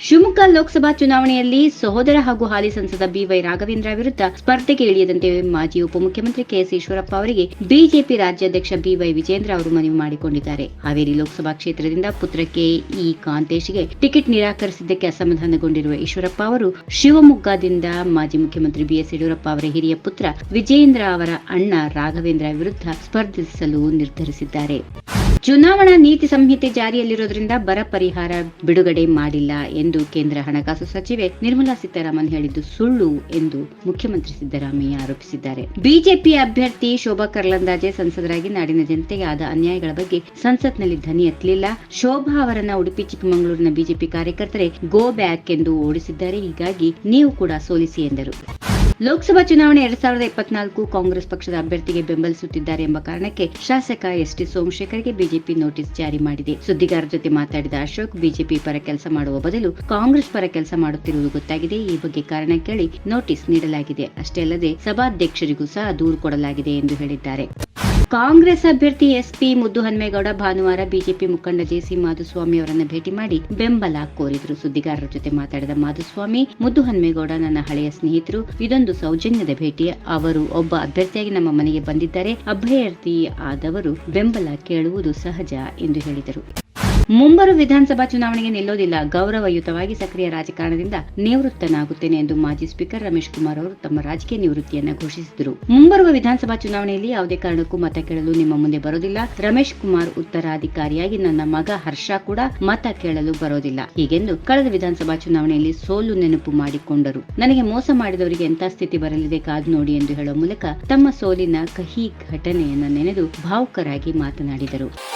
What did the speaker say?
ಶಿವಮೊಗ್ಗ ಲೋಕಸಭಾ ಚುನಾವಣೆಯಲ್ಲಿ ಸಹೋದರ ಹಾಗೂ ಹಾಲಿ ಸಂಸದ ಬಿವೈ ರಾಘವೇಂದ್ರ ವಿರುದ್ಧ ಸ್ಪರ್ಧೆಗೆ ಇಳಿಯದಂತೆ ಮಾಜಿ ಉಪಮುಖ್ಯಮಂತ್ರಿ ಕೆಎಸ್ ಈಶ್ವರಪ್ಪ ಅವರಿಗೆ ಬಿಜೆಪಿ ರಾಜ್ಯಾಧ್ಯಕ್ಷ ಬಿವೈ ವಿಜೇಂದ್ರ ಅವರು ಮನವಿ ಮಾಡಿಕೊಂಡಿದ್ದಾರೆ. ಹಾವೇರಿ ಲೋಕಸಭಾ ಕ್ಷೇತ್ರದಿಂದ ಪುತ್ರಕ್ಕೆ ಇ ಕಾಂತೇಶ್ಗೆ ಟಿಕೆಟ್ ನಿರಾಕರಿಸಿದ್ದಕ್ಕೆ ಅಸಮಾಧಾನಗೊಂಡಿರುವ ಈಶ್ವರಪ್ಪ ಅವರು ಶಿವಮೊಗ್ಗದಿಂದ ಮಾಜಿ ಮುಖ್ಯಮಂತ್ರಿ ಬಿಎಸ್ ಯಡಿಯೂರಪ್ಪ ಅವರ ಹಿರಿಯ ಪುತ್ರ ವಿಜೇಂದ್ರ ಅವರ ಅಣ್ಣ ರಾಘವೇಂದ್ರ ವಿರುದ್ಧ ಸ್ಪರ್ಧಿಸಲು ನಿರ್ಧರಿಸಿದ್ದಾರೆ. ಚುನಾವಣಾ ನೀತಿ ಸಂಹಿತೆ ಜಾರಿಯಲ್ಲಿರೋದ್ರಿಂದ ಬರ ಪರಿಹಾರ ಬಿಡುಗಡೆ ಮಾಡಿಲ್ಲ ಎಂದು ಕೇಂದ್ರ ಹಣಕಾಸು ಸಚಿವೆ ನಿರ್ಮಲಾ ಸೀತಾರಾಮನ್ ಹೇಳಿದ್ದು ಸುಳ್ಳು ಎಂದು ಮುಖ್ಯಮಂತ್ರಿ ಸಿದ್ದರಾಮಯ್ಯ ಆರೋಪಿಸಿದ್ದಾರೆ. ಬಿಜೆಪಿ ಅಭ್ಯರ್ಥಿ ಶೋಭಾ ಕರ್ಲಂದಾಜೆ ಸಂಸದರಾಗಿ ನಾಡಿನ ಜನತೆಗೆ ಆದ ಅನ್ಯಾಯಗಳ ಬಗ್ಗೆ ಸಂಸತ್ನಲ್ಲಿ ಧ್ವನಿ ಎತ್ತಲಿಲ್ಲ. ಶೋಭಾ ಅವರನ್ನ ಉಡುಪಿ ಚಿಕ್ಕಮಗಳೂರಿನ ಬಿಜೆಪಿ ಕಾರ್ಯಕರ್ತರೆ ಗೋ ಬ್ಯಾಕ್ ಎಂದು ಓಡಿಸಿದ್ದಾರೆ. ಹೀಗಾಗಿ ನೀವು ಕೂಡ ಸೋಲಿಸಿ ಎಂದರು. ಲೋಕಸಭಾ ಚುನಾವಣೆ ಎರಡ್ ಸಾವಿರದ ಇಪ್ಪತ್ನಾಲ್ಕು ಕಾಂಗ್ರೆಸ್ ಪಕ್ಷದ ಅಭ್ಯರ್ಥಿಗೆ ಬೆಂಬಲಿಸುತ್ತಿದ್ದಾರೆ ಎಂಬ ಕಾರಣಕ್ಕೆ ಶಾಸಕ ಎಸ್ ಟಿ ಸೋಮಶೇಖರ್ಗೆ ಬಿಜೆಪಿ ನೋಟಿಸ್ ಜಾರಿ ಮಾಡಿದೆ. ಸುದ್ದಿಗಾರರ ಜೊತೆ ಮಾತಾಡಿದ ಅಶೋಕ್, ಬಿಜೆಪಿ ಪರ ಕೆಲಸ ಮಾಡುವ ಬದಲು ಕಾಂಗ್ರೆಸ್ ಪರ ಕೆಲಸ ಮಾಡುತ್ತಿರುವುದು ಗೊತ್ತಾಗಿದೆ. ಈ ಬಗ್ಗೆ ಕಾರಣ ಕೇಳಿ ನೋಟಿಸ್ ನೀಡಲಾಗಿದೆ. ಅಷ್ಟೇ ಅಲ್ಲದೆ ಸಭಾಧ್ಯಕ್ಷರಿಗೂ ಸಹ ದೂರು ಕೊಡಲಾಗಿದೆ ಎಂದು ಹೇಳಿದ್ದಾರೆ. ಕಾಂಗ್ರೆಸ್ ಅಭ್ಯರ್ಥಿ ಎಸ್ಪಿ ಮುದ್ದು ಹನ್ಮೇಗೌಡ ಭಾನುವಾರ ಬಿಜೆಪಿ ಮುಖಂಡ ಜೆಸಿ ಮಾಧುಸ್ವಾಮಿ ಅವರನ್ನು ಭೇಟಿ ಮಾಡಿ ಬೆಂಬಲ ಕೋರಿದ್ರು. ಸುದ್ದಿಗಾರರ ಜೊತೆ ಮಾತಾಡಿದ ಮಾಧುಸ್ವಾಮಿ ಮುದ್ದು ಹನ್ಮೇಗೌಡ ನನ್ನ ಹಳೆಯ ಸ್ನೇಹಿತರು. ಇದೊಂದು ಸೌಜನ್ಯದ ಭೇಟಿ. ಅವರು ಒಬ್ಬ ಅಭ್ಯರ್ಥಿಯಾಗಿ ನಮ್ಮ ಮನೆಗೆ ಬಂದಿದ್ದಾರೆ. ಅಭ್ಯರ್ಥಿ ಆದವರು ಬೆಂಬಲ ಕೇಳುವುದು ಸಹಜ ಎಂದು ಹೇಳಿದರು. ಮುಂಬರುವ ವಿಧಾನಸಭಾ ಚುನಾವಣೆಗೆ ನಿಲ್ಲೋದಿಲ್ಲ. ಗೌರವಯುತವಾಗಿ ಸಕ್ರಿಯ ರಾಜಕಾರಣದಿಂದ ನಿವೃತ್ತನಾಗುತ್ತೇನೆ ಎಂದು ಮಾಜಿ ಸ್ಪೀಕರ್ ರಮೇಶ್ ಕುಮಾರ್ ಅವರು ತಮ್ಮ ರಾಜಕೀಯ ನಿವೃತ್ತಿಯನ್ನು ಘೋಷಿಸಿದರು. ಮುಂಬರುವ ವಿಧಾನಸಭಾ ಚುನಾವಣೆಯಲ್ಲಿ ಯಾವುದೇ ಕಾರಣಕ್ಕೂ ಮತ ಕೇಳಲು ನಿಮ್ಮ ಮುಂದೆ ಬರೋದಿಲ್ಲ. ರಮೇಶ್ ಕುಮಾರ್ ಉತ್ತರಾಧಿಕಾರಿಯಾಗಿ ನನ್ನ ಮಗ ಹರ್ಷ ಕೂಡ ಮತ ಕೇಳಲು ಬರೋದಿಲ್ಲ. ಹೀಗೆಂದು ಕಳೆದ ವಿಧಾನಸಭಾ ಚುನಾವಣೆಯಲ್ಲಿ ಸೋಲು ನೆನಪು ಮಾಡಿಕೊಂಡರು. ನನಗೆ ಮೋಸ ಮಾಡಿದವರಿಗೆ ಎಂಥ ಸ್ಥಿತಿ ಬರಲಿದೆ ಕಾದು ನೋಡಿ ಎಂದು ಹೇಳುವ ಮೂಲಕ ತಮ್ಮ ಸೋಲಿನ ಕಹಿ ಘಟನೆಯನ್ನು ನೆನೆದು ಭಾವುಕರಾಗಿ ಮಾತನಾಡಿದರು.